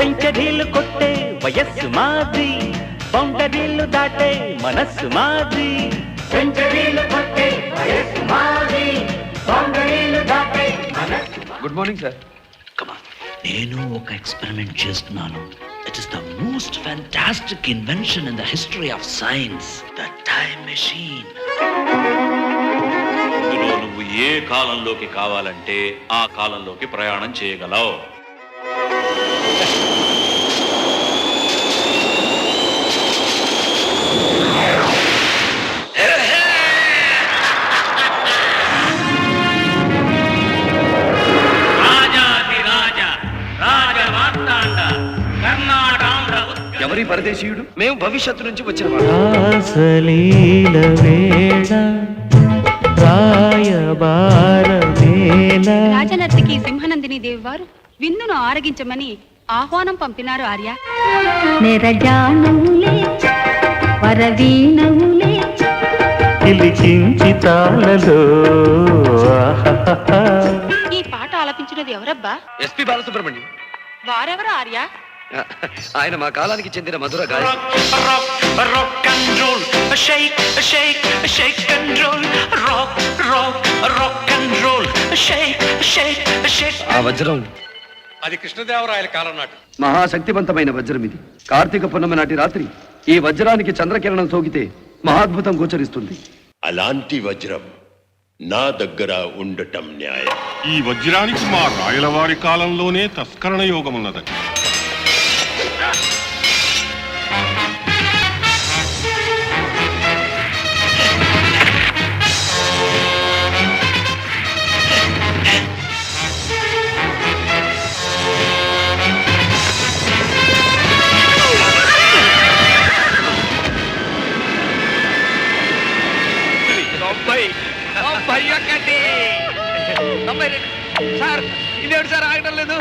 సెంచరీలు కొట్టే వయస్సు మాది బౌండరీలు దాటే మనస్సు మాది సెంచరీలు కొట్టే వయస్సు మాది బౌండరీలు దాటే మనస్సు గుడ్ మార్నింగ్ సార్ నేను ఒక ఎక్స్పెరిమెంట్ చేస్తున్నాను. It is the most fantastic invention in the history of science the time machine ఇందులో నువ్వు ఏ కాలంలోకి కావాలంటే ఆ కాలంలోకి ప్రయాణం చేయగలవు. ఎవరి పరదేశీయుడు? మేము భవిష్యత్తు నుంచి వచ్చిన రాసలీల వేళ రాయబారమేళ. రాజనర్తకి సింహనందిని దేవి వారు విందును ఆరగించమని ఆహ్వానం పంపినారు ఆర్య. నెరజానవులే వరవీణవులే పిలిచించి తాళలో. ఆహాహా. ఈ పాట ఆలపించినది ఎవరబ్బా? S P Balasubrahmanyam. వారెవరు ఆర్య? ఆయన మా కాలానికి చెందిన మధుర గాయ rock and roll, shake, shake, shake and roll, rock, rock, rock and roll, shake, shake, shake. ఆ వజ్రం అది కృష్ణదేవరాయల కాలం నాటి. మహాశక్తివంతమైన వజ్రం ఇది. కార్తీక పున్నమి నాటి రాత్రి ఈ వజ్రానికి చంద్రకిరణం సోకితే మహాద్భుతం గోచరిస్తుంది. అలాంటి వజ్రం నా దగ్గర ఉండటం న్యాయం. ఈ వజ్రానికి మా రాయలవారి కాలంలోనే తస్కరణ యోగం ఉన్నదని తొంభై తొంభై ఒకటి తొంభై రెండు. సార్ ఇదేడు సార్? ఆగడం లేదు.